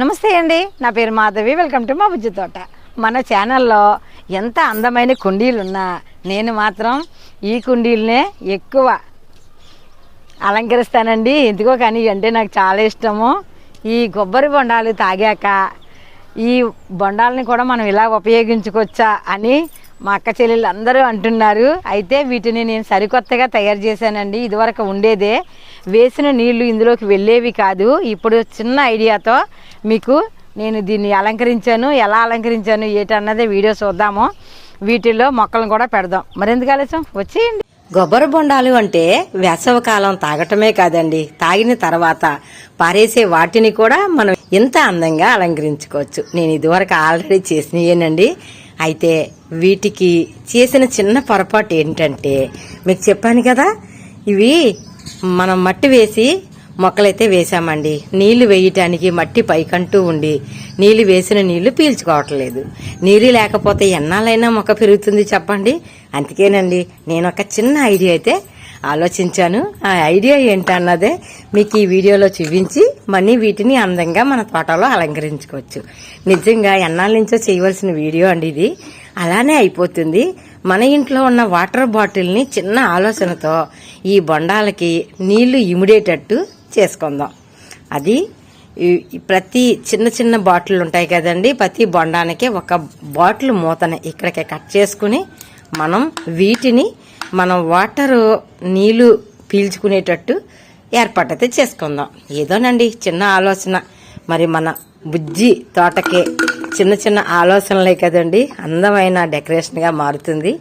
నమస్తే అండి. నా పేరు మాధవి. వెల్కమ్ టు మా బుజ్జి తోట. మన ఛానల్లో ఎంత అందమైన కుండీలు ఉన్నా నేను మాత్రం ఈ కుండీలనే ఎక్కువ అలంకరిస్తానండి. ఎందుకో కానీ అంటే నాకు చాలా ఇష్టము. ఈ కొబ్బరి బొండాలు తాగాక ఈ బొండాలని కూడా మనం ఇలా ఉపయోగించుకోవచ్చా అని మా అక్క చెల్లెళ్ళు అందరూ అంటున్నారు. అయితే వీటిని నేను సరికొత్తగా తయారు చేశానండి. ఇదివరకు ఉండేదే. వేసిన నీళ్ళు ఇందులోకి వెళ్ళేవి కాదు. ఇప్పుడు చిన్న ఐడియాతో మీకు నేను దీన్ని అలంకరించాను. ఎలా అలంకరించాను ఏటన్నదే వీడియో చూద్దాము. వీటిల్లో మొక్కలను కూడా పెడదాం. మరెందుకు ఆలస్యం? వచ్చేయండి. గొబ్బరి బొండాలు అంటే వేసవకాలం తాగటమే కాదండి. తాగిన తర్వాత పారేసే వాటిని కూడా మనం ఎంత అందంగా అలంకరించుకోవచ్చు. నేను ఇదివరకు ఆల్రెడీ చేసినయేనండి. అయితే వీటికి చేసిన చిన్న పొరపాటు ఏంటంటే మీకు చెప్పాను కదా ఇవి మనం మట్టి వేసి మొక్కలైతే వేసామండి నీళ్ళు వేయటానికి మట్టి పైకంటూ ఉండి నీళ్ళు వేసిన నీళ్ళు పీల్చుకోవట్లేదు. నీరు లేకపోతే ఎన్నాలైనా మొక్క పెరుగుతుంది చెప్పండి? అందుకేనండి నేను ఒక చిన్న ఐడియా అయితే ఆలోచించాను. ఆ ఐడియా ఏంటన్నదే మీకు ఈ వీడియోలో చూపించి మనీ వీటిని అందంగా మన తోటలో అలంకరించుకోవచ్చు. నిజంగా ఎన్నాళ్ళ నుంచో చేయవలసిన వీడియో అండి ఇది. అలానే అయిపోతుంది. మన ఇంట్లో ఉన్న వాటర్ బాటిల్ని చిన్న ఆలోచనతో ఈ బొండాలకి నీళ్ళు ఇమిడేటట్టు చేసుకుందాం. అది ప్రతి చిన్న చిన్న బాటిల్ ఉంటాయి కదండి. ప్రతి బొండానికి ఒక బాటిల్ మూతని ఇక్కడికి కట్ చేసుకుని మనం వీటిని మనం వాటర్ నీళ్ళు పీల్చుకునేటట్టు ఏర్పాటైతే చేసుకుందాం. ఏదోనండి చిన్న ఆలోచన. మరి మన బుజ్జి తోటకే చిన్న చిన్న ఆలోచనలే కదండి. అందమైన డెకరేషన్గా మారుతుంది.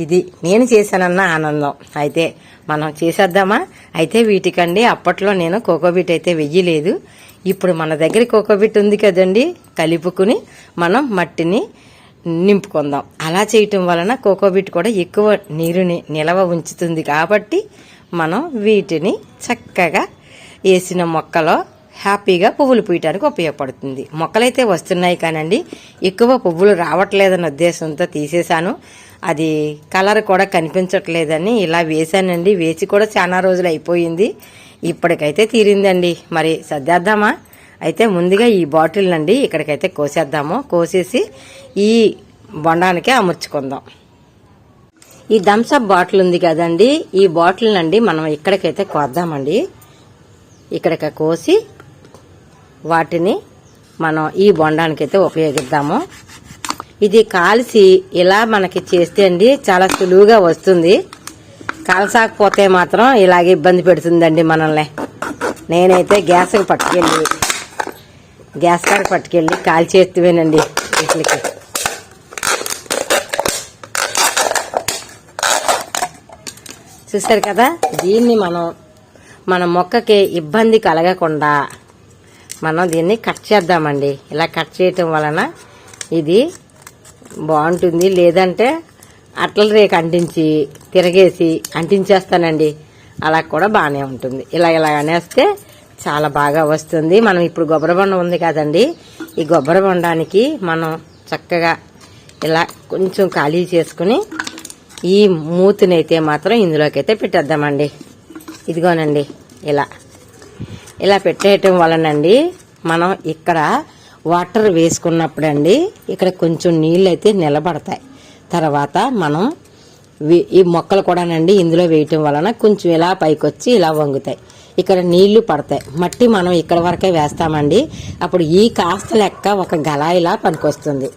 ఇది నేను చేశానన్న ఆనందం. అయితే మనం చేసేద్దామా? అయితే వీటికండి అప్పట్లో నేను కోకోబీట్ అయితే వెయ్యలేదు. ఇప్పుడు మన దగ్గర కోకోబీట్ ఉంది కదండి కలుపుకుని మనం మట్టిని నింపుకుందాం. అలా చేయటం వలన కోకోబీట్ కూడా ఎక్కువ నీరుని నిలవ ఉంచుతుంది కాబట్టి మనం వీటిని చక్కగా వేసిన మొక్కలో హ్యాపీగా పువ్వులు పూయటానికి ఉపయోగపడుతుంది. మొక్కలైతే వస్తున్నాయి కానండి ఎక్కువ పువ్వులు రావట్లేదన్న ఉద్దేశంతో తీసేశాను. అది కలర్ కూడా కనిపించట్లేదని ఇలా వేశానండి. వేసి కూడా చాలా రోజులు అయిపోయింది. ఇప్పటికైతే తీరిందండి. మరి సర్దేద్దామా? అయితే ముందుగా ఈ బాటిల్ నండి ఇక్కడికైతే కోసేద్దాము. కోసేసి ఈ బొండానికి అమర్చుకుందాం. ఈ థమ్స్అప్ బాటిల్ ఉంది కదండి. ఈ బాటిల్ నండి మనం ఇక్కడికైతే కోద్దామండి. ఇక్కడికి కోసి వాటిని మనం ఈ బొండానికైతే ఉపయోగిద్దాము. ఇది కాల్చి ఇలా మనకి చేస్తే అండి చాలా సులువుగా వస్తుంది. కాల్చకపోతే మాత్రం ఇలాగే ఇబ్బంది పెడుతుందండి మనల్ని. నేనైతే గ్యాస్కి పట్టుకెళ్ళి గ్యాస్ కాడికి పట్టుకెళ్ళి కాల్చేస్తువేనండి వీటికి. చూసారు కదా? దీన్ని మనం మన మొక్కకి ఇబ్బంది కలగకుండా మనం దీన్ని కట్ చేద్దామండి. ఇలా కట్ చేయటం వలన ఇది బాగుంటుంది. లేదంటే అట్ల రేక అంటించి తిరగేసి అంటించేస్తానండి. అలా కూడా బాగానే ఉంటుంది. ఇలా ఇలా అనేస్తే చాలా బాగా వస్తుంది. మనం ఇప్పుడు గొబ్బర బొండ ఉంది కదండి. ఈ గొబ్బర బొండానికి మనం చక్కగా ఇలా కొంచెం ఖాళీ చేసుకుని ఈ మూతినైతే మాత్రం ఇందులోకి అయితే పెట్టేద్దామండి. ఇదిగోనండి ఇలా. ఇలా పెట్టేయటం వలనండి మనం ఇక్కడ వాటర్ వేసుకున్నప్పుడండి ఇక్కడ కొంచెం నీళ్ళు అయితే నిలబడతాయి. తర్వాత మనం ఈ మొక్కలు కూడానండి ఇందులో వేయటం వలన కొంచెం ఇలా పైకొచ్చి ఇలా వంగుతాయి. ఇక్కడ నీళ్ళు పడతాయి. మట్టి మనం ఇక్కడ వరకే వేస్తామండి. అప్పుడు ఈ కాస్త లెక్క ఒక గలాయిలా పనికొస్తుంది.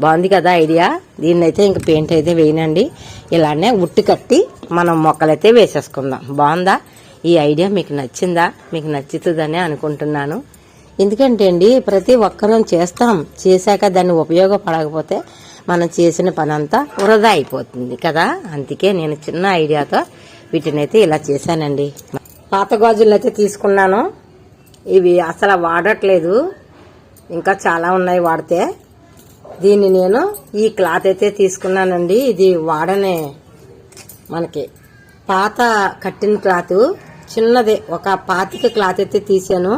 బాగుంది కదా ఐడియా? దీన్ని అయితే ఇంక పెయింట్ అయితే వేయనండి. ఇలానే ఉట్టి కట్టి మనం మొక్కలైతే వేసేసుకుందాం. బాగుందా? ఈ ఐడియా మీకు నచ్చిందా? మీకు నచ్చుతుందని అనుకుంటున్నాను. ఎందుకంటే అండి ప్రతి ఒక్కరం చేస్తాం. చేశాక దాన్ని ఉపయోగపడకపోతే మనం చేసిన పని అంతా వృధా అయిపోతుంది కదా? అందుకే నేను చిన్న ఐడియాతో వీటినైతే ఇలా చేశానండి. పాత గాజులు అయితే తీసుకున్నాను. ఇవి అసలు వాడట్లేదు. ఇంకా చాలా ఉన్నాయి వాడితే. దీన్ని నేను ఈ క్లాత్ అయితే తీసుకున్నానండి. ఇది వాడనే మనకి పాత కట్టిన క్లాత్ చిన్నదే. ఒక పాతిక క్లాత్ అయితే తీసాను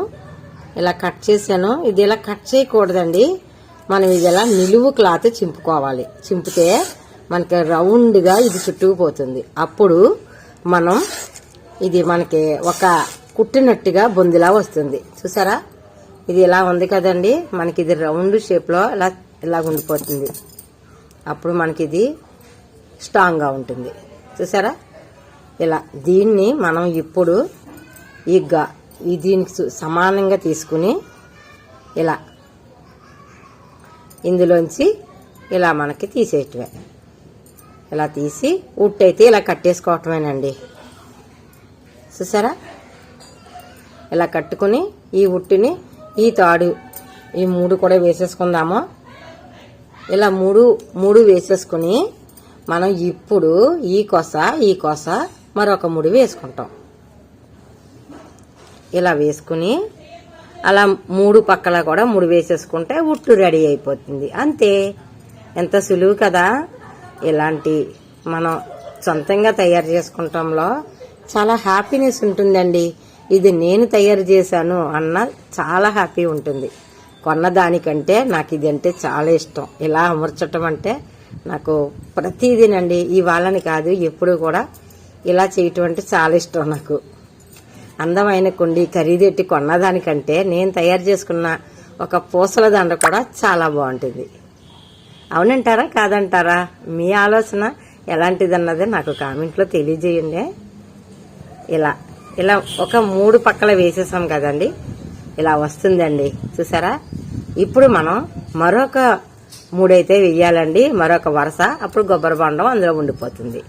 ఇలా కట్ చేశాను. ఇది ఇలా కట్ చేయకూడదండి. మనం ఇది ఇలా నిలువు క్లాత్ చింపుకోవాలి. చింపితే మనకి రౌండ్గా ఇది చుట్టుకుపోతుంది. అప్పుడు మనం ఇది మనకి ఒక కుట్టినట్టుగా బొందిలా వస్తుంది. చూసారా? ఇది ఇలా ఉంది కదండి. మనకి ఇది రౌండ్ షేప్లో ఇలా ఇలా ఉండిపోతుంది. అప్పుడు మనకి ఇది స్ట్రాంగ్గా ఉంటుంది. చూసారా? ఇలా దీన్ని మనం ఇప్పుడు ఈ గా ఈ దీనికి సమానంగా తీసుకుని ఇలా ఇందులోంచి ఇలా మనకి తీసేయటమే. ఇలా తీసి ఉట్టయితే ఇలా కట్టేసుకోవటమేనండి. చూసారా? ఇలా కట్టుకుని ఈ ఉట్టిని ఈ తాడు ఈ మూడు కూడా వేసేసుకుందాము. ఇలా మూడు మూడు వేసేసుకుని మనం ఇప్పుడు ఈ కొస ఈ కొస మరొక ముడి వేసుకుంటాం. ఇలా వేసుకుని అలా మూడు పక్కల కూడా ముడి వేసేసుకుంటే ఉట్టు రెడీ అయిపోతుంది. అంతే. ఎంత సులువు కదా. ఇలాంటి మనం సొంతంగా తయారు చేసుకుంటాంలో చాలా హ్యాపీనెస్ ఉంటుందండి. ఇది నేను తయారు చేశాను అన్న చాలా హ్యాపీ ఉంటుంది. కొన్నదానికంటే నాకు ఇది అంటే చాలా ఇష్టం. ఇలా అమర్చటం అంటే నాకు ప్రతిదినండి ఇవాళని కాదు ఎప్పుడు కూడా ఇలా చేయటం అంటే చాలా ఇష్టం నాకు. అందమైన కుండి ఖరీదెట్టి కొన్నదానికంటే నేను తయారు చేసుకున్న ఒక పూసల దండ కూడా చాలా బాగుంటుంది. అవునంటారా కాదంటారా? మీ ఆలోచన ఎలాంటిదన్నది నాకు కామెంట్లో తెలియజేయండి. ఇలా ఇలా ఒక మూడు పక్కల వేసేసాం కదండి. ఇలా వస్తుందండి. చూసారా? ఇప్పుడు మనం మరొక మూడైతే వెయ్యాలండి. మరొక వరుస. అప్పుడు కొబ్బరి బొండం అందులో ఉండిపోతుంది.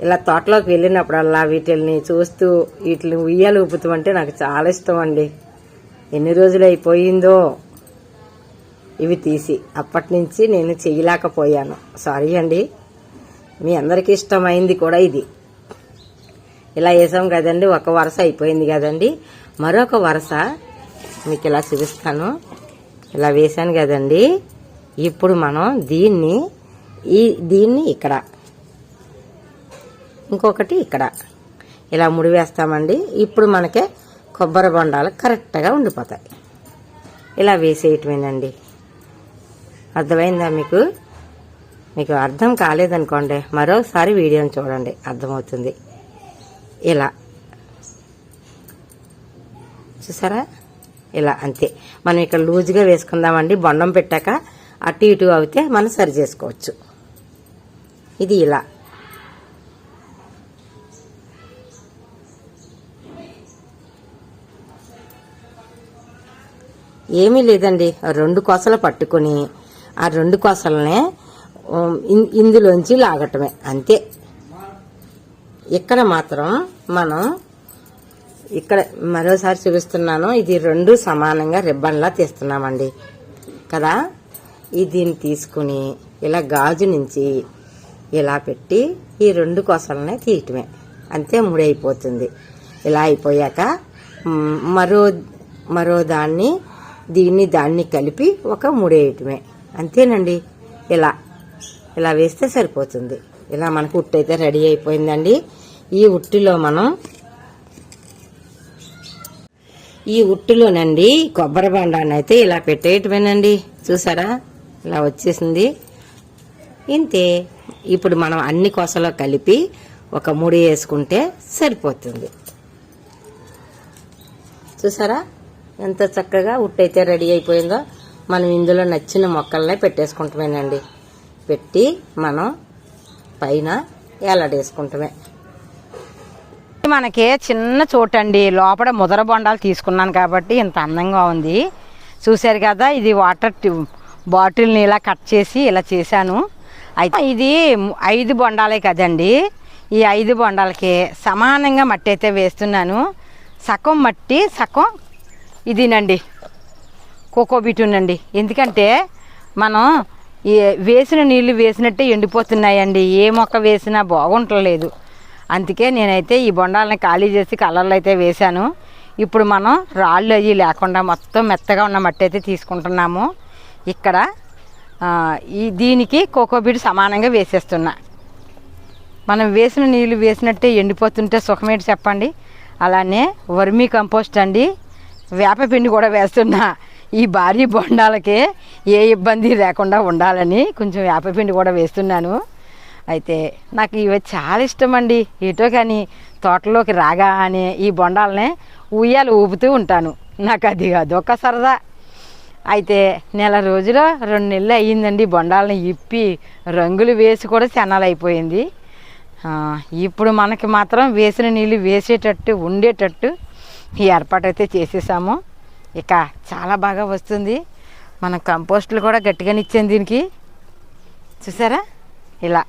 ఇలా తోటలోకి వెళ్ళినప్పుడల్లా వీటిల్ని చూస్తూ వీటిని ఉయ్యాలు ఊపుతామంటే నాకు చాలా ఇష్టం అండి ఎన్ని రోజులు అయిపోయిందో? ఇవి తీసి. అప్పటి నుంచి నేను చేయలేకపోయాను. సారీ అండి. మీ అందరికీ ఇష్టమైంది కూడా ఇది. ఇలా వేసాం కదండి. ఒక వరుస అయిపోయింది కదండి. మరొక వరుస మీకు ఇలా చూపిస్తాను. ఇలా వేసాను కదండి. ఇప్పుడు మనం దీన్ని ఈ దీన్ని ఇక్కడ. ఇంకొకటి ఇక్కడ. ఇలా ముడి వేస్తామండి. ఇప్పుడు మనకే కొబ్బరి బొండాలు కరెక్ట్గా ఉండిపోతాయి. ఇలా వేసేయటమేనండి. అర్థమైందా మీకు? మీకు అర్థం కాలేదనుకోండి మరోసారి వీడియోని చూడండి. అర్థమవుతుంది. ఇలా. చూసారా? ఇలా అంతే. మనం ఇక్కడ లూజ్గా వేసుకుందామండి. బొండం పెట్టాక అటు ఇటు అవుతే మనం సరి చేసుకోవచ్చు. ఇది ఇలా. ఏమీ లేదండి. రెండు కొసలు పట్టుకొని ఆ రెండు కొసలనే ఇందులోంచి లాగటమే. అంతే. ఇక్కడ మాత్రం మనం ఇక్కడ మరోసారి చూపిస్తున్నాను. ఇది రెండు సమానంగా రిబ్బన్లా తీస్తున్నామండి. కదా? దీన్ని తీసుకుని ఇలా గాజు నుంచి ఇలా పెట్టి ఈ రెండు కొసలనే తీయటమే. అంతే ముడైపోతుంది. ఇలా అయిపోయాక మరో మరో దాన్ని దీన్ని దాన్ని కలిపి ఒక ముడేయటమే. అంతేనండి. ఇలా ఇలా వేస్తే సరిపోతుంది. ఇలా మనకు ఉట్టు అయితే రెడీ అయిపోయిందండి. ఈ ఉట్టిలో మనం ఈ ఉట్టులోనండి కొబ్బరి బండాన్ని అయితే ఇలా పెట్టేయటమేనండి. చూసారా? ఇలా వచ్చేసింది. ఇంతే. ఇప్పుడు మనం అన్ని కొసలో కలిపి ఒక ముడి వేసుకుంటే సరిపోతుంది. చూసారా? ఎంత చక్కగా ఉట్టయితే రెడీ అయిపోయిందో. మనం ఇందులో నచ్చిన మొక్కలనే పెట్టేసుకుంటామేనండి. పెట్టి మనం పైన ఎలాడేసుకుంటమే మనకి చిన్న చోటండి. లోపల ముదర బొండాలు తీసుకున్నాను కాబట్టి ఇంత అందంగా ఉంది. చూశారు కదా ఇది వాటర్ బాటిల్ని ఇలా కట్ చేసి ఇలా చేశాను. అయితే ఇది ఐదు బొండాలే కదండి. ఈ ఐదు బొండాలకి సమానంగా మట్టి అయితే వేస్తున్నాను. సగం మట్టి సగం ఇదినండి. కోకోబిటునండి ఎందుకంటే మనం ఏ వేసిన నీళ్ళు వేసినట్టే ఎండిపోతున్నాయండి. ఏ మొక్క వేసినా బాగుంటలేదు. అందుకే నేనైతే ఈ బొండాలని ఖాళీ చేసి కలర్లు అయితే వేశాను. ఇప్పుడు మనం రాళ్ళు అవి లేకుండా మొత్తం మెత్తగా ఉన్న మట్టి అయితే తీసుకుంటున్నాము. ఇక్కడ ఈ దీనికి కోకోబీడు సమానంగా వేసేస్తున్నా. మనం వేసిన నీళ్ళు వేసినట్టే ఎండిపోతుంటే సుఖమేటి చెప్పండి? అలానే వర్మీ కంపోస్ట్ అండి. వేపపిండి కూడా వేస్తున్నా. ఈ భారీ బొండాలకి ఏ ఇబ్బంది లేకుండా ఉండాలని కొంచెం వేపపిండి కూడా వేస్తున్నాను. అయితే నాకు ఇవి చాలా ఇష్టం అండి ఎటో కానీ తోటలోకి రాగా అనే ఈ బొండాలనే ఉయ్యాలు ఊపుతూ ఉంటాను. నాకు అది అదొక సరదా. అయితే నెల రోజులు రెండు నెలలు అయ్యిందండి బొండాలని ఇప్పి రంగులు వేసి కూడా చెన్నాలు అయిపోయింది ఇప్పుడు మనకి మాత్రం వేసిన నీళ్ళు వేసేటట్టు ఉండేటట్టు ఈ ఏర్పాటు అయితే చేసేసాము. ఇక చాలా బాగా వస్తుంది. మనం కంపోస్టులు కూడా గట్టిగానే దీనికి. చూసారా? ఇలా.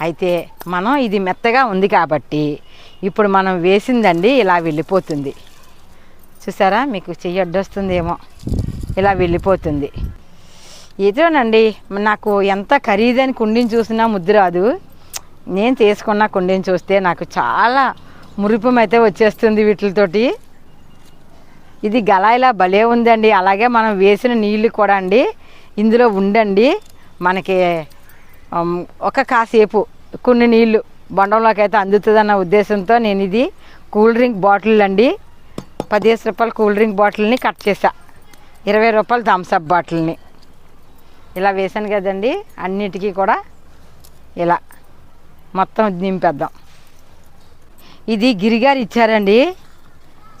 అయితే మనం ఇది మెత్తగా ఉంది కాబట్టి ఇప్పుడు మనం వేసిందండి ఇలా వెళ్ళిపోతుంది. చూసారా? మీకు చెయ్యి అడ్డొస్తుందేమో. ఇలా వెళ్ళిపోతుంది. ఇదేనండి నాకు ఎంత ఖరీదైన కుండీని చూసినా ముద్దు రాదు. నేను తీసుకున్న కుండీని చూస్తే నాకు చాలా మురిపం అయితే వచ్చేస్తుంది వీటితోటి. ఇది గలాయిలా భలే ఉందండి. అలాగే మనం వేసిన నీళ్ళు కూడా అండి ఇందులో ఉండండి. మనకి ఒక కాసేపు కొన్ని నీళ్ళు బండంలోకి అయితే అందుతుందన్న ఉద్దేశంతో నేను ఇది కూల్ డ్రింక్ బాటిల్ అండి. పదిహేను రూపాయల కూల్ డ్రింక్ బాటిల్ని కట్ చేసా ఇరవై రూపాయల థమ్స్అప్ బాటిల్ని. ఇలా వేసాను కదండి అన్నిటికీ కూడా ఇలా మొత్తం నింపేద్దాం. ఇది గిరిగారు ఇచ్చారండి.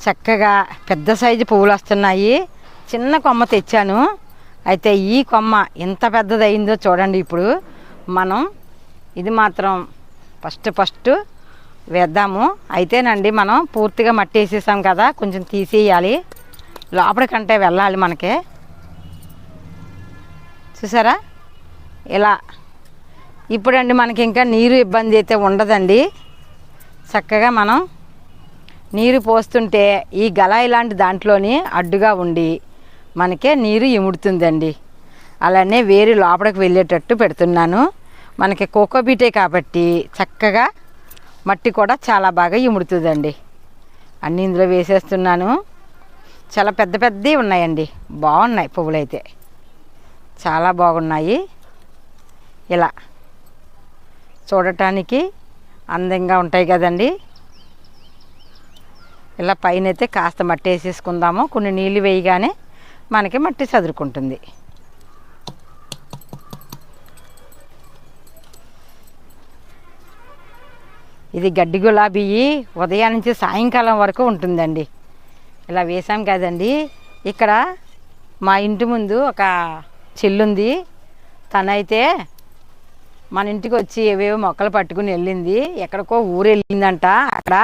చక్కగా పెద్ద సైజు పువ్వులు వస్తున్నాయి. చిన్న కొమ్మ తెచ్చాను. అయితే ఈ కొమ్మ ఎంత పెద్దది అయిందో చూడండి ఇప్పుడు. మనం ఇది మాత్రం ఫస్ట్ ఫస్ట్ వేద్దాము. అయితేనండి మనం పూర్తిగా మట్టి వేసేసాం కదా కొంచెం తీసేయాలి. లోపలికంటే వెళ్ళాలి మనకి. చూసారా? ఇలా. ఇప్పుడండి మనకి ఇంకా నీరు ఇబ్బంది అయితే ఉండదండి. చక్కగా మనం నీరు పోస్తుంటే ఈ గల ఇలాంటి దాంట్లోని అడ్డుగా ఉండి మనకే నీరు ఇముడుతుందండి. అలానే వేరు లోపలికి వెళ్ళేటట్టు పెడుతున్నాను. మనకి కోకోబీటే కాబట్టి చక్కగా మట్టి కూడా చాలా బాగా ఇముడుతుందండి. అన్నీ ఇందులో వేసేస్తున్నాను. చాలా పెద్ద పెద్దవి ఉన్నాయండి. బాగున్నాయి పువ్వులైతే. చాలా బాగున్నాయి. ఇలా చూడటానికి అందంగా ఉంటాయి కదండి. ఇలా పైన అయితే కాస్త మట్టి వేసేసుకుందాము. కొన్ని నీళ్ళు వేయగానే మనకి మట్టి చదురుకుంటుంది ఇది గడ్డి గులాబీ ఉదయం నుంచి సాయంకాలం వరకు ఉంటుందండి. ఇలా వేసాం కదండి. ఇక్కడ మా ఇంటి ముందు ఒక చెల్లుంది. తనైతే మన ఇంటికి వచ్చి ఏవేవో మొక్కలు పట్టుకుని వెళ్ళింది. ఎక్కడికో ఊరు వెళ్ళిందంట అక్కడ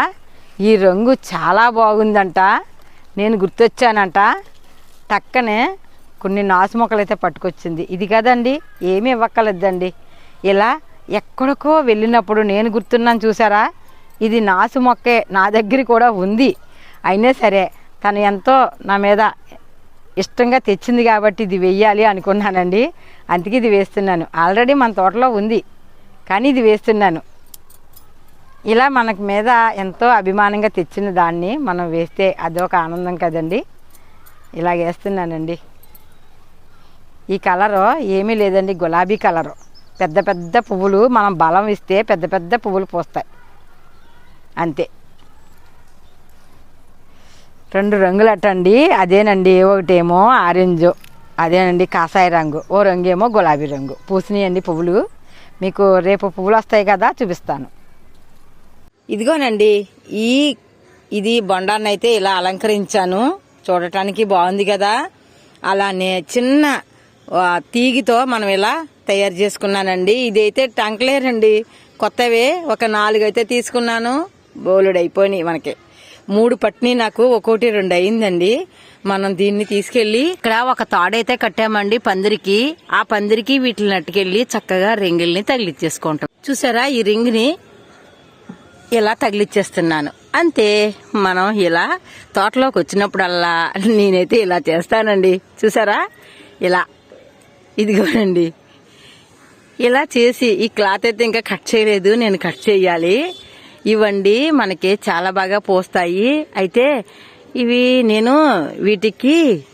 ఈ రంగు చాలా బాగుందంట. నేను గుర్తొచ్చానంట. టక్కనే కొన్ని నాసు మొక్కలు అయితే పట్టుకొచ్చింది. ఇది కదండి ఏమీ ఇవ్వక్కలేదండి ఇలా ఎక్కడికో వెళ్ళినప్పుడు నేను గుర్తున్నాను చూసారా? ఇది నాసు మొక్కే నా దగ్గర కూడా ఉంది. అయినా సరే తను ఎంతో నా మీద ఇష్టంగా తెచ్చింది కాబట్టి ఇది వెయ్యాలి అనుకున్నానండి. అందుకే ఇది వేస్తున్నాను. ఆల్రెడీ మన తోటలో ఉంది. కానీ ఇది వేస్తున్నాను. ఇలా మనకు మీద ఎంతో అభిమానంగా తెచ్చిన దాన్ని మనం వేస్తే అదొక ఆనందం కదండి. ఇలా వేస్తున్నానండి. ఈ కలరు ఏమీ లేదండి గులాబీ కలరు. పెద్ద పెద్ద పువ్వులు మనం బలం ఇస్తే పెద్ద పెద్ద పువ్వులు పూస్తాయి. అంతే. రెండు రంగులు అట్టండి అదేనండి ఒకటేమో ఆరెంజ్ అదేనండి కాషాయ రంగు ఓ రంగు ఏమో గులాబీ రంగు. పూసినాయండి పువ్వులు. మీకు రేపు పువ్వులు వస్తాయి కదా చూపిస్తాను. ఇదిగోనండి ఈ ఇది బొండాన్ని అయితే ఇలా అలంకరించాను. చూడటానికి బాగుంది కదా. అలానే చిన్న తీగితో మనం ఇలా తయారు చేసుకున్నానండి. ఇదైతే టంక్లేరండి. కొత్తవే. ఒక నాలుగు అయితే తీసుకున్నాను. బోలుడు అయిపోయినాయి మనకి. మూడు పట్ని నాకు ఒక్కోటి రెండు అయిందండి మనం దీన్ని తీసుకెళ్ళి ఇక్కడ ఒక తాడైతే కట్టామండి పందిరికి. ఆ పందిరికి వీటిని నట్టుకెళ్ళి చక్కగా రింగుల్ని తగిలిచ్చేసుకుంటాం. చూసారా ఈ రింగ్ని ఇలా తగిలిచ్చేస్తున్నాను. అంతే. మనం ఇలా తోటలోకి వచ్చినప్పుడల్లా నేనైతే ఇలా చేస్తానండి. చూసారా? ఇలా. ఇదిగోనండి. ఇలా చేసి ఈ క్లాత్ అయితే ఇంకా కట్ చేయలేదు నేను కట్ చేయాలి. ఇవండి మనకి చాలా బాగా పోస్తాయి. అయితే ఇవి నేను వీటికి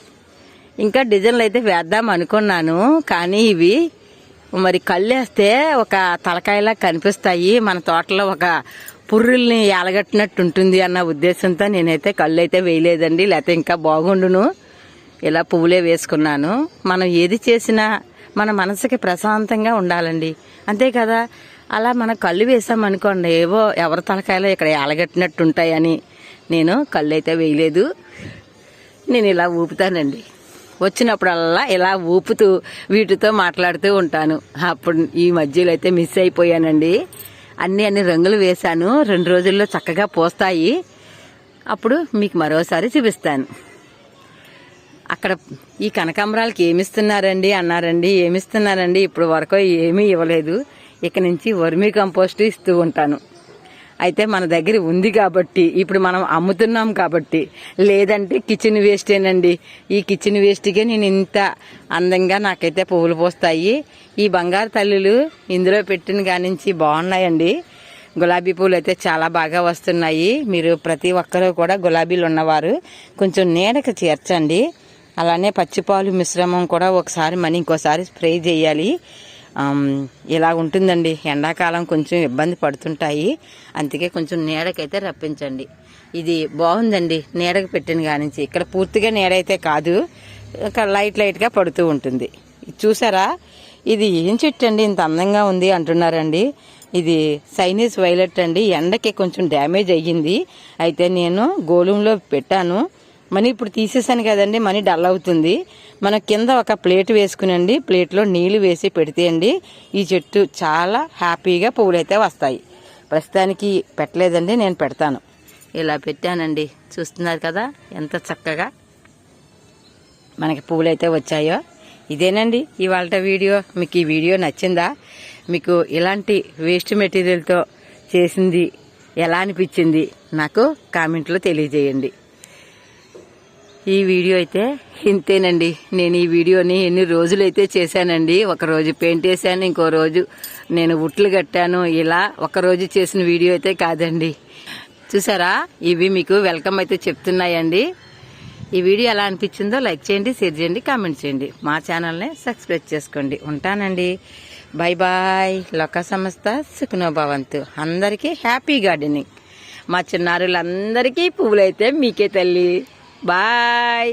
ఇంకా డిజైన్లు అయితే వేద్దాం అనుకున్నాను. కానీ ఇవి మరి కళ్ళేస్తే ఒక తలకాయలా కనిపిస్తాయి. మన తోటలో ఒక పుర్రుల్ని ఎలగట్టినట్టు ఉంటుంది అన్న ఉద్దేశంతో నేనైతే కళ్ళు అయితే వేయలేదండి. లేకపోతే ఇంకా బాగుండును. ఇలా పువ్వులే వేసుకున్నాను. మనం ఏది చేసినా మన మనసుకి ప్రశాంతంగా ఉండాలండి. అంతే కదా? అలా మన కళ్ళు వేసామనుకోండి ఏవో ఎవరి తలకాయలో ఇక్కడ ఎలగట్టినట్టు ఉంటాయని నేను కళ్ళు అయితే వేయలేదు. నేను ఇలా ఊపుతానండి. వచ్చినప్పుడల్లా ఇలా ఊపుతూ వీటితో మాట్లాడుతూ ఉంటాను. అప్పుడు ఈ మధ్యలో అయితే మిస్ అయిపోయానండి. అన్ని అన్ని రంగులు వేశాను. రెండు రోజుల్లో చక్కగా పోస్తాయి. అప్పుడు మీకు మరోసారి చూపిస్తాను. అక్కడ ఈ కనకాంబరాలకి ఏమిస్తున్నారండి అన్నారండి ఏమిస్తున్నారండి? ఇప్పుడు వరకు ఏమీ ఇవ్వలేదు. ఇక నుంచి వర్మీ కంపోస్ట్ ఇస్తూ ఉంటాను. అయితే మన దగ్గర ఉంది కాబట్టి ఇప్పుడు మనం అమ్ముతున్నాం కాబట్టి లేదంటే కిచెన్ వేస్టేనండి ఈ కిచెన్ వేస్ట్కే నేను ఇంత అందంగా నాకైతే పువ్వులు పోస్తాయి. ఈ బంగారు తల్లులు ఇందులో పెట్టిన కానించి బాగున్నాయండి. గులాబీ పూలు అయితే చాలా బాగా వస్తున్నాయి. మీరు ప్రతి ఒక్కరూ కూడా గులాబీలు ఉన్నవారు కొంచెం నీడకు చేర్చండి. అలానే పచ్చిపాలు మిశ్రమం కూడా ఒకసారి మనీ ఇంకోసారి స్ప్రే చేయాలి. ఇలా ఉంటుందండి. ఎండాకాలం కొంచెం ఇబ్బంది పడుతుంటాయి. అందుకే కొంచెం నీడకైతే రప్పించండి. ఇది బాగుందండి. నీడకు పెట్టిన కానించి. ఇక్కడ పూర్తిగా నీడైతే కాదు. ఒక లైట్ లైట్గా పడుతూ ఉంటుంది. ఇది చూసారా? ఇది ఏం చెట్టు అండి? ఇంత అందంగా ఉంది అంటున్నారండి. ఇది సైనీస్ వైలెట్ అండి. ఎండకి కొంచెం డ్యామేజ్ అయ్యింది. అయితే నేను గోళంలో పెట్టాను. మనీ ఇప్పుడు తీసేసాను కదండి మనీ డల్ అవుతుంది. మన కింద ఒక ప్లేట్ వేసుకునండి ప్లేట్లో నీళ్ళు వేసి పెడితే అండి ఈ చెట్టు చాలా హ్యాపీగా పువ్వులైతే వస్తాయి. ప్రస్తుతానికి పెట్టలేదండి నేను పెడతాను. ఇలా పెట్టానండి చూస్తున్నారు కదా ఎంత చక్కగా మనకి పువ్వులైతే అయితే వచ్చాయో. ఇదేనండి ఇవాళ వీడియో. మీకు ఈ వీడియో నచ్చిందా? మీకు ఇలాంటి వేస్ట్ మెటీరియల్తో చేసింది ఎలా అనిపించింది? నాకు కామెంట్లో తెలియజేయండి. ఈ వీడియో అయితే ఇంతేనండి. నేను ఈ వీడియోని ఎన్ని రోజులైతే చేశానండి. ఒక రోజు పెయింట్ వేసాను ఇంకో రోజు నేను ఉట్లు కట్టాను. ఇలా ఒక రోజు చేసిన వీడియో అయితే కాదండి. చూసారా? ఇవి మీకు వెల్కమ్ అయితే చెప్తున్నాయండి. ఈ వీడియో ఎలా అనిపించిందో లైక్ చేయండి షేర్ చేయండి కామెంట్ చేయండి. మా ఛానల్ని సబ్స్క్రైబ్ చేసుకోండి. ఉంటానండి. Bye bye. లోక సంస్థ సుఖనోభవంతు. అందరికీ హ్యాపీ గార్డెనింగ్. మా చిన్నారులందరికీ పువ్వులైతే మీకే తల్లి. బాయ్